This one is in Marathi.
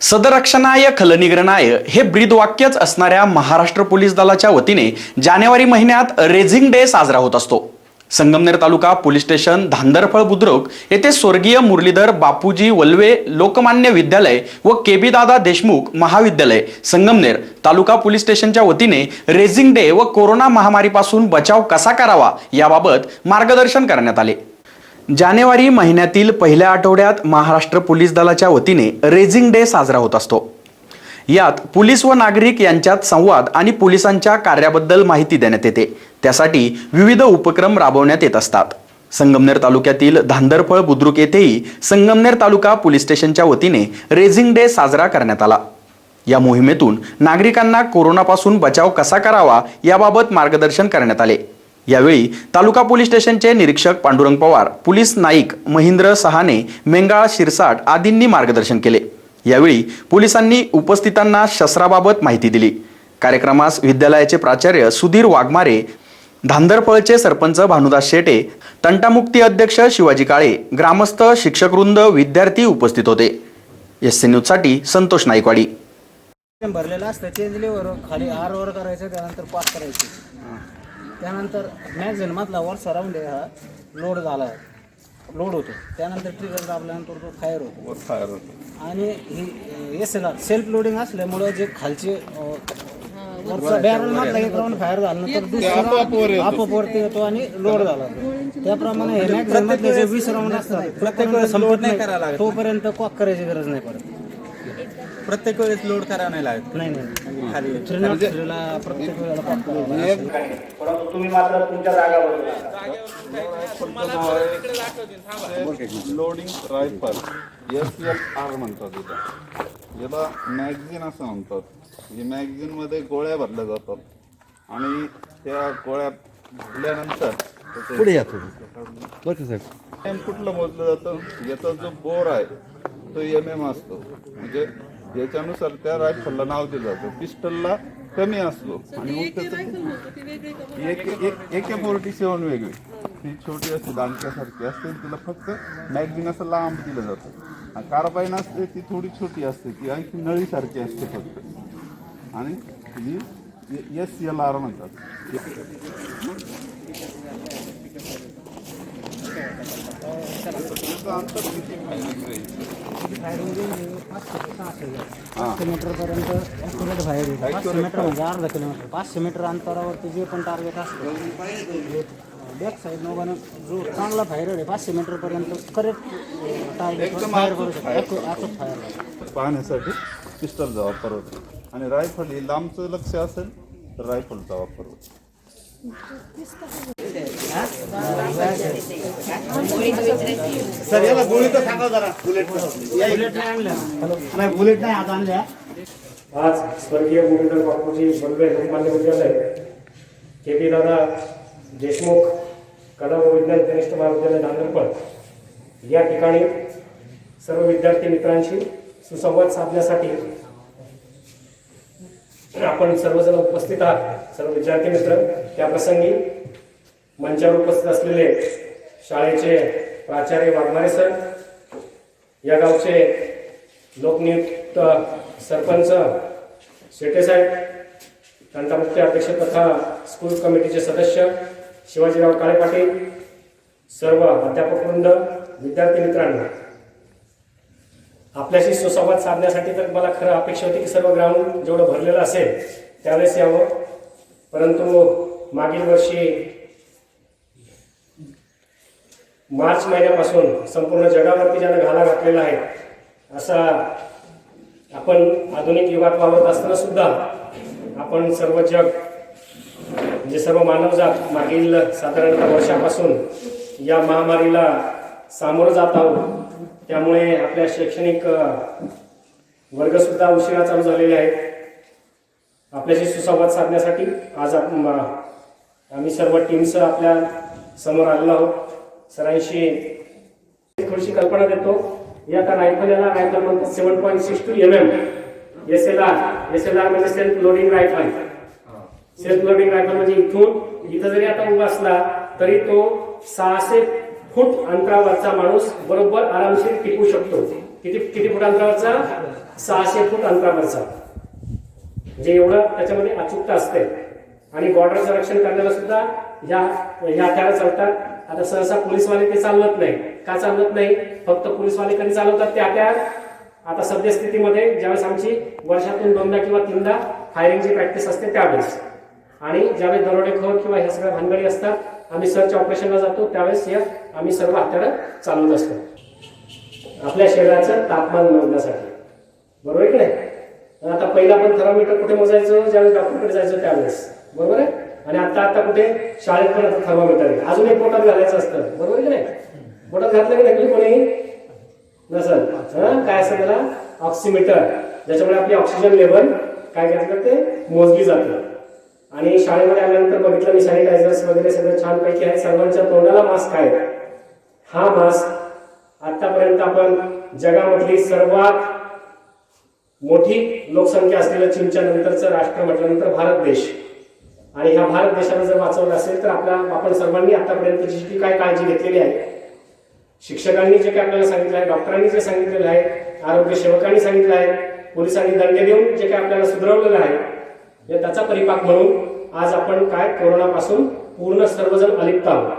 सदरक्षणाय खलनिग्रणाय हे ब्रीदवाक्यच असणाऱ्या महाराष्ट्र पोलीस दलाच्या वतीने जानेवारी महिन्यात रेझिंग डे साजरा होत असतो. संगमनेर तालुका पोलीस स्टेशन धांदरफळ बुद्रुक येथे स्वर्गीय मुरलीधर बापूजी वल्वे लोकमान्य विद्यालय व केबीदादा देशमुख महाविद्यालय संगमनेर तालुका पोलीस स्टेशनच्या वतीने रेझिंग डे व कोरोना महामारीपासून बचाव कसा करावा याबाबत मार्गदर्शन करण्यात आले. जानेवारी महिन्यातील पहिल्या आठवड्यात महाराष्ट्र पोलीस दलाच्या वतीने रेझिंग डे साजरा होत असतो. यात पोलीस व नागरिक यांच्यात संवाद आणि पोलिसांच्या कार्याबद्दल माहिती देण्यात येते. त्यासाठी विविध उपक्रम राबवण्यात येत असतात. संगमनेर तालुक्यातील धांदरफळ बुद्रुक येथेही संगमनेर तालुका पोलीस स्टेशनच्या वतीने रेझिंग डे साजरा करण्यात आला. या मोहिमेतून नागरिकांना कोरोनापासून बचाव कसा करावा याबाबत मार्गदर्शन करण्यात आले. यावेळी तालुका पोलीस स्टेशनचे निरीक्षक पांडुरंग पवार पोलीस नाईक महेंद्र सहाने मेंगाळ शिरसाट आदींनी मार्गदर्शन केले. यावेळी पोलिसांनी उपस्थितांना शस्त्राबाबत माहिती दिली. कार्यक्रमास विद्यालयाचे प्राचार्य सुधीर वाघमारे धांदरफळचे सरपंच भानुदास शेटे तंटामुक्ती अध्यक्ष शिवाजी काळे ग्रामस्थ शिक्षकवृंद विद्यार्थी उपस्थित होते. एस सी न्यूजसाठी संतोष नाईकवाडी. भरलेलं असतं चेंज लिव्हर खाली आर वर करायचं त्यानंतर पास करायची. त्यानंतर मॅगझिन मधला वरचा राऊंड आहे हा. लोड झाला. लोड होतो. त्यानंतर ट्रिगर दाबल्यानंतर तो फायर होतो. फायर होतं. आणि ही S L R self loading असल्यामुळं जे खालचे बॅरल मधला एक राऊंड फायर झाल्यानंतर दुसरा आपोआप वरती येतो. आणि लोड झाला. तो. त्याप्रमाणे हे मॅगझिन मधले जे वीस राऊंड असतात. प्रत्येक वेळेस लोड नाही तोपर्यंत कॉक करायची गरज नाही पडत. प्रत्येक वेळेस लोड करावं नाही लागत. नाही नाही. खाली. थ्रीला प्रत्येक वेळेला. परंतु तुम्ही मात्र तुमच्या जागा बदला loading rifle S L R म्हणतात तिला याला मॅगझिन असं म्हणतात. ही मॅगझिनमध्ये गोळ्या भरल्या जातात. आणि त्या गोळ्या भरल्यानंतर पुढे एम कुठलं मोजलं जातं? याचा जो बोर आहे तो एम एम असतो. म्हणजे याच्यानुसार त्या रायफलला नाव दिलं जातं पिस्टलला कमी असतो आणि एक एक फोर्टी सेवन वेगळी. ती छोटी असते दांडक्यासारखी असते तिला फक्त मॅगझिन असं लांब दिलं जातं. आणि कार्बाईन असते ती थोडी छोटी असते ती आणखी नळीसारखी असते फक्त. आणि ही एस एल आर म्हणतात त्याचं अंतर किती पाहिजे? पाचशे मीटरपर्यंत ॲक्युरेट बाहेर येईल पाचशे मीटर म्हणजे अर्धा किलोमीटर पाचशे मीटर अंतरावरती जे पण टार्गेट असतं बॅक साईड नोगानं जो चांगला फायर आहे पाचशे मीटरपर्यंत करेक्ट टार्गेट फायर करू शकतो आतच फायर पाहण्यासाठी पिस्टलचा वापर होतो. आणि रायफल ही लांबचं लक्ष असेल तर रायफलचा वापर होतो. सर याला गोळी तर सांगा जरा. बुलेट बुलेट नाही आणल्या नाही बुलेट नाही आज आणल्या. आज स्वर्गीय गोविंदर बापूजी बलवे लोकमान्य विद्यालय के पी दादा देशमुख कला व विज्ञान कनिष्ठ महाविद्यालय नांदरपळ या ठिकाणी सर्व विद्यार्थी मित्रांशी सुसंवाद साधण्यासाठी आपण सर्वजण उपस्थित आहात. सर्व विद्यार्थी मित्र त्या प्रसंगी मंचावर उपस्थित असलेले शाळेचे प्राचार्य वाघमारे सर या गावचे लोकनियुक्त सरपंच शेटेसाहेब तंटामुख्य अध्यक्ष तथा स्कूल कमिटीचे सदस्य शिवाजीराव काळे पाटील सर्व अध्यापकवृंद विद्यार्थी मित्रांनो. आपल्याशी सुसंवाद साधण्यासाठी तर मला खरं अपेक्षा होती की सर्व ग्राउंड जेवढं भरलेलं असेल त्यावेळेस यावं. परंतु मागील वर्षी मार्च महिन्यापासून संपूर्ण जगावरती ज्यानं घाला घातलेला आहे असा आपण आधुनिक युगात वावरत असताना सुद्धा आपण सर्व जग म्हणजे सर्व मानवजात मागील साधारणतः वर्षापासून या महामारीला सामोरं जात आहोत. त्यामुळे आपल्या शैक्षणिक वर्गसुद्धा उशिरा चालू झालेले आहेत. आपल्याशी सुसंवाद साधण्यासाठी आज आपण आम्ही सर्व टीम्स आपल्यासमोर आलेलो आहोत. सरांशी थोडीशी कल्पना देतो. या आता रायफल रायफल म्हणतात seven point six two M M S L R S L R म्हणजे self loading rifle self loading rifle म्हणजे इथून इथं जरी आता उभा असला तरी तो सहाशे फूट अंतरावरचा माणूस बरोबर आरामशीर टिकू शकतो. किती किती फूट अंतरावरचा? सहाशे फूट अंतरावरचा. म्हणजे एवढं त्याच्यामध्ये अचूकता असते. आणि बॉर्डरचं रक्षण करण्याला सुद्धा या ह्या हत्यारं चालतात. आता सहसा पोलीसवाले ते चालवत नाही. का चालवत नाही? फक्त पोलीसवाले कधी चालवतात ते हत्यार आता सद्यस्थितीमध्ये ज्यावेळेस आमची वर्षातून दोनदा किंवा तीनदा फायरिंगची प्रॅक्टिस असते त्यावेळेस. आणि ज्यावेळेस दरोडेखोर किंवा ह्या सगळ्या भानगडी असतात आम्ही सर्च ऑपरेशनला जातो त्यावेळेस हे आम्ही सर्व हत्यारं चालवत असतो. आपल्या शरीराचं तापमान मोजण्यासाठी. बरोबर आहे की नाही? आता पहिला आपण थर्मामीटर कुठे मोजायचं? ज्यावेळेस डॉक्टरकडे जायचो त्यावेळेस. बरोबर आहे? आणि आता आता कुठे? शाळेत पण आता थर्मामीटर आहे अजून एक पोटात घालायचं असतं. बरोबर आहे की नाही? पोटात घातलं की नाही कोणी? नसल. काय असतं त्याला? ऑक्सिमीटर. ज्याच्यामुळे आपली ऑक्सिजन लेवल काय करतात ते? मोजली जाते. आणि शाळेमध्ये आल्यानंतर बघितलं मी सॅनिटायझर्स वगैरे सगळं छानपैकी आहेत सर्वांच्या तोंडाला मास्क आहे हा मास्क आतापर्यंत आपण जगामधली सर्वात मोठी लोकसंख्या असलेलं चीनच्या नंतरचं राष्ट्र म्हटल्यानंतर भारत देश. आणि ह्या भारत देशाला जर वाचवलं असेल तर आपल्या आपण सर्वांनी आतापर्यंतची जी काय काळजी घेतलेली आहे शिक्षकांनी जे काय आपल्याला सांगितलं आहे डॉक्टरांनी जे सांगितलेलं आहे आरोग्य सेवकांनी सांगितलं आहे पोलिसांनी दंड देऊन जे काय आपल्याला सुधारवलेलं आहे हे त्याचा परिपाक म्हणून आज आपण काय कोरोनापासून पूर्ण सर्वजण अलिप्त आहोत.